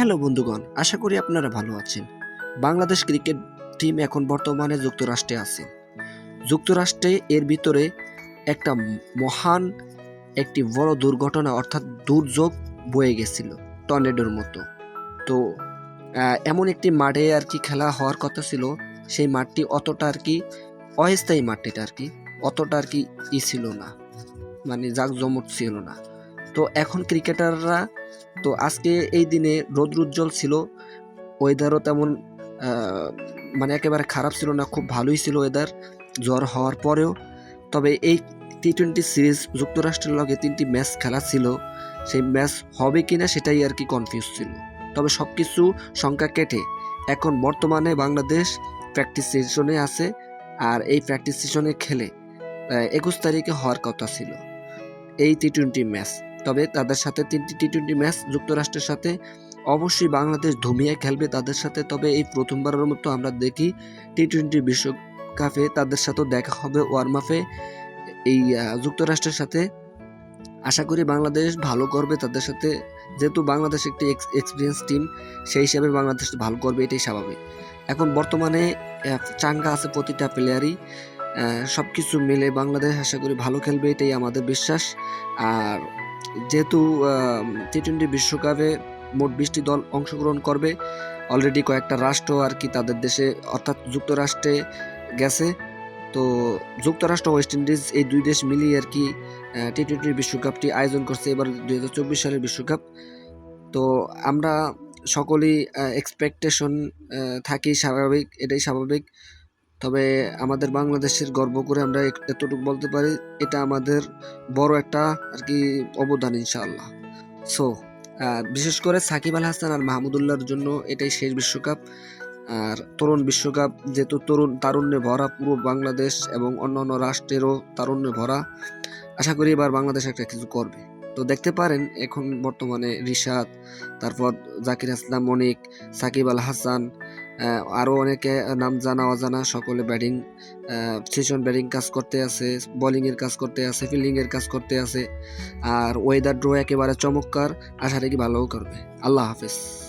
Hello বন্ধুগণ, আশা করি আপনারা ভালো আছেন। বাংলাদেশ ক্রিকেট টিম এখন বর্তমানে যুক্তরাষ্ট্রে আছে। যুক্তরাষ্ট্রে এর ভিতরে একটা মহান একটি বড় দুর্ঘটনা অর্থাৎ দুর্যোগ বয়ে গেছিল টর্নেডোর মতো। তো এমন একটি মাঠে আর কি খেলা হওয়ার কথা ছিল, সেই মাঠটি অতটা আর কি অস্থায়ী মাঠটিটা আর কি, অতটা আর কি ই ছিল না মানে জাঁকজমক ছিল না। তো এখন ক্রিকেটাররা তো আজকে এই দিনে রৌদ্রোজ্জ্বল ছিল ওয়েদারও তেমন মানে একেবারে খারাপ ছিল না, খুব ভালোই ছিল ওয়েদার জ্বর হওয়ার পরেও। তবে এই টি টোয়েন্টি সিরিজ যুক্তরাষ্ট্রের লগে তিনটি ম্যাচ খেলা ছিল, সেই ম্যাচ হবে কি না সেটাই আর কি কনফিউজ ছিল। তবে সব কিছু সংখ্যা কেটে, এখন বর্তমানে বাংলাদেশ প্র্যাকটিস সেশনে আছে, আর এই প্র্যাকটিস সেশনে খেলে একুশ তারিখে হওয়ার কথা ছিল, এই টি টোয়েন্টি ম্যাচ তবে তাদের সাথে তিনটি টি টোয়েন্টি ম্যাচ যুক্তরাষ্ট্রের সাথে অবশ্যই বাংলাদেশ ধুমিয়ে খেলবে তাদের সাথে। তবে এই প্রথমবারের মতো আমরা দেখি টি টোয়েন্টি বিশ্বকাপে তাদের সাথেও দেখা হবে ওয়ার্মাফে। এই যুক্তরাষ্ট্রের সাথে আশা করি বাংলাদেশ ভালো করবে তাদের সাথে। যেহেতু বাংলাদেশ একটি এক্সপিরিয়েন্স টিম, সেই হিসাবে বাংলাদেশ ভালো করবে, এটাই স্বাভাবিক। এখন বর্তমানে চাঙ্গা আছে প্রতিটা প্লেয়ারই। সব কিছু মিলে বাংলাদেশ আশা করি ভালো খেলবে, এটাই আমাদের বিশ্বাস। আর যেহেতু টি টোয়েন্টি বিশ্বকাপে মোট বিশটি দল অংশগ্রহণ করবে অলরেডি কয়েকটা রাষ্ট্র আর কি তাদের দেশে, অর্থাৎ যুক্তরাষ্ট্রে গেছে। তো যুক্তরাষ্ট্র ওয়েস্ট ইন্ডিজ এই দুই দেশ মিলিয়ে আর কি টি টোয়েন্টি বিশ্বকাপটি আয়োজন করছে এবার দুই হাজার চব্বিশ সালের বিশ্বকাপ। তো আমরা সকলেই এক্সপেকটেশন থাকি স্বাভাবিক, এটাই স্বাভাবিক। তবে আমাদের বাংলাদেশের গর্ব করে আমরা এতটুকু বলতে পারি, এটা আমাদের বড় একটা আর কি অবদান ইনশাআল্লাহ। সো বিশেষ করে সাকিব আল হাসান আর মাহমুদুল্লাহর জন্য এটাই শেষ বিশ্বকাপ। আর তরুণ বিশ্বকাপ যেহেতু তরুণ তারুণ্যে ভরা পুরো বাংলাদেশ এবং অন্যান্য রাষ্ট্রেরও তারুণ্যে ভরা, আশা করি এবার বাংলাদেশ একটা কিছু করবে। তো দেখতে পারেন এখন বর্তমানে রিশাদ, তারপর জাকির হাসলাম মনিক, সাকিব আল হাসান আহ, আরও অনেকে নাম জানা অজানা সকলে ব্যাটিং সেশন ব্যাটিং কাজ করতে আছে বোলিং এর কাজ করতে আছে ফিল্ডিংয়ের কাজ করতে আছে আর ওয়েদার ড্র একেবারে চমৎকার আশা রাখি ভালোও করবে। আল্লাহ হাফেজ।